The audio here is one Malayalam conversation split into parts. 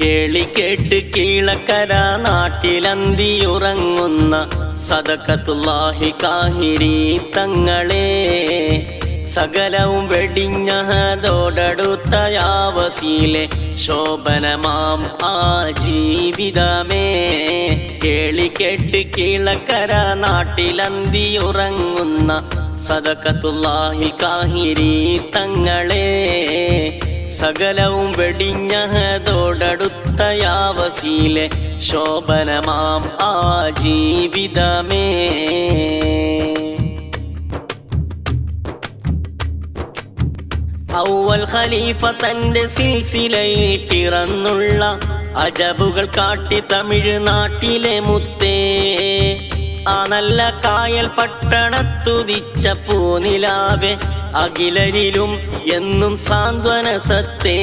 കേളിക്കേട്ട് കീഴക്കര നാട്ടിലന്തിയുറങ്ങുന്ന സദക്കത്തുല്ലാഹി കാഹിരി തങ്ങളെ സകലവും വെടിഞ്ഞതോടടുത്ത യാവസീലെ ശോഭനമാം ആ ജീവിതമേ. കേളിക്കേട്ട് കീഴക്കര നാട്ടിലന്തിയുറങ്ങുന്ന സദക്കത്തുല്ലാഹി കാഹിരി തങ്ങളെ സകലവും വെടിഞ്ഞതോടടുത്ത യാവസീലെ ശോഭനമാം ആ ജീവിതമേ. ഔവൽ ഖലീഫ തന്റെ സിൽസിലയിൽ പിറന്നുള്ള അജബുകൾ കാട്ടി തമിഴ്നാട്ടിലെ മുത്തേ. ആ നല്ല കായൽ പട്ടണത്തുതിച്ച പൂനിലാവെ അഖിലരിലും എന്നും സാന്ത്വന സത്തേ.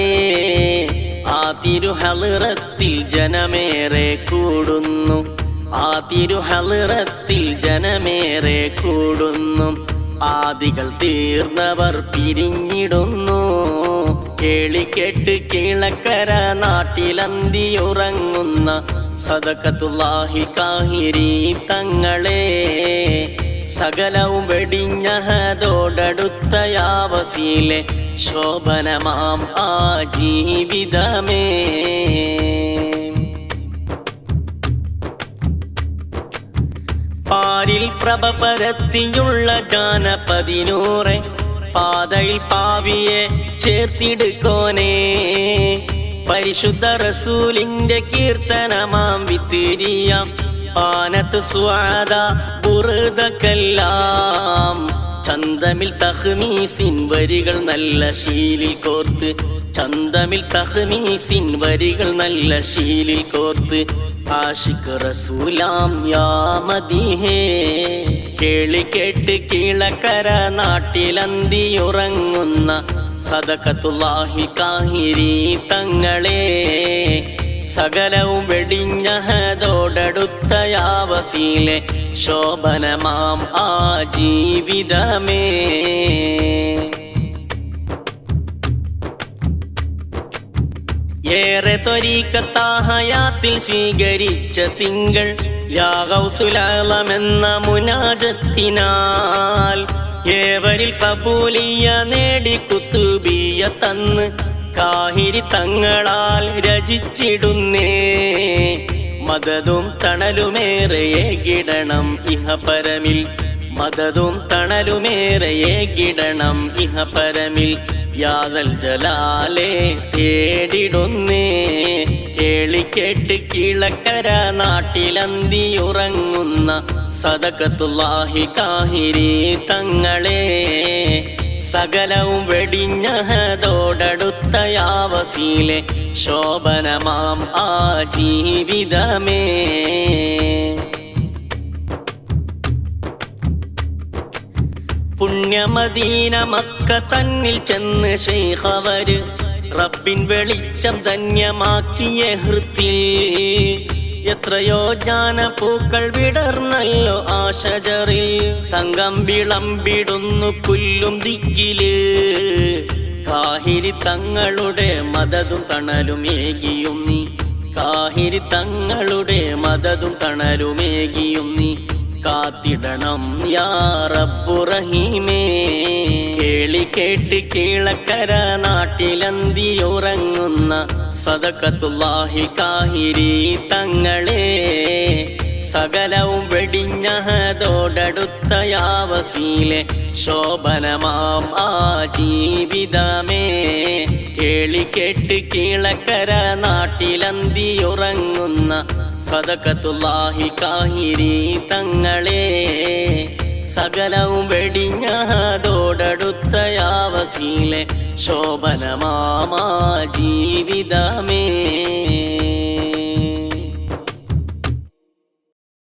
ആ തിരുഹളിറത്തിൽ ജനമേറെ കൂടുന്നു. ആ തിരുഹളിറത്തിൽ ജനമേറെ കൂടുന്നു. ആദികൾ തീർന്നവർ പിരിഞ്ഞിടുന്നു. കേളിക്കെട്ട് കീഴക്കര നാട്ടിലന്തിയുറങ്ങുന്ന സദക്കത്തുല്ലാഹി കാഹിരി തങ്ങളെ. സകലവും വെടിഞ്ഞതോടടുത്ത യാവസിയിലെ ശോഭനമാം ആ ജീവിതമേ. പാരിൽ പ്രഭ പരത്തിയുള്ള ജാനപതിനൂറെ പാതയിൽ പാവിയെ ചേർത്തിടുക്കോനേ. പരിശുദ്ധ റസൂലിന്റെ കീർത്തനമാം വിത്തിരിയാം പാനത്ത് സ്വാദ ബുറുദക്കെല്ലാം. ചന്തമിൽ തഹ്മീസിൻ വരികൾ നല്ല ശീലിൽ കോർത്ത്. ചന്തമിൽ തഹ്മീസിൻ വരികൾ നല്ല ശീലിൽ കോർത്ത്. ആഷിഖ് റസൂലാം യാ മദീഹേ. കേളിക്കേട്ട് കീഴക്കര നാട്ടിലന്തിയുറങ്ങുന്ന സദക്കത്തുല്ലാഹി കാഹിരി തങ്ങളെ. സകലവും വെടിഞ്ഞതോടടുത്ത യാവസീലെ ശോഭനമാം ആ ജീവിതമേ. ഏറെ ത്വരീക്കത്താഹയാത്തിൽ സ്വീകരിച്ച തിങ്കൾ യാഗൗസുലാളമെന്ന മുനാജത്തിനാൽ ഏവരിൽ കബൂലിയ നേടി കുത്തുബിയ തന്ന് കാഹിരി തങ്ങളാൽ രചിച്ചിടുന്നേ. മദതും തണലുമേറെ കിടണം ഇഹപരമിൽ മതതും തണലുമേറെ കിടണം ഇഹപരമിൽ യാതൽ ജലാലേ തേടിടുന്നേ. കേളിക്കേട്ട് കീഴക്കര നാട്ടിലന്തിയുറങ്ങുന്ന സദകത്തുല്ലാഹി കാഹിരി തങ്ങളെ. സകലവും വെടിഞ്ഞതോടടുത്ത യാവസീലെ ശോഭനമാം ആ ജീവിതമേ. പുണ്യമദീന മക്ക തന്നിൽ ചെന്ന് ശൈഖവര് റബ്ബിൻ വെളിച്ചം ധന്യമാക്കിയ ഹൃത്തിൽ. എത്രയോ ജ്ഞാന പൂക്കൾ വിടർന്നല്ലോ ആ ഷജറിൽ തങ്കം വിളമ്പിടുന്നു പുല്ലും ദിക്കിൽ. കാഹിരി തങ്ങളുടെ മതതും തണലുമേകിയും നീ. കാഹിരി തങ്ങളുടെ മതതും തണലുമേകിയും നീ. കാത്തിടണം യാ കേളി കേട്ട് കീഴക്കര നാട്ടിലന്തിയുറങ്ങുന്ന സദക്കത്തുല്ലാഹി കാഹിരി തങ്ങളെ. സകലവും വെടിഞ്ഞതോടടുത്ത യാവസീലെ ശോഭനമാം ആ ജീവിതമേ. കേളിക്കേട്ട് കീഴക്കര നാട്ടിലന്തിയുറങ്ങുന്ന സദക്കത്തുല്ലാഹി കാഹിരി തങ്ങളെ. സകലവും വെടിഞ്ഞതോടടുത്ത യാവസീലെ ശോഭനമാമാ ജീവിതമേ.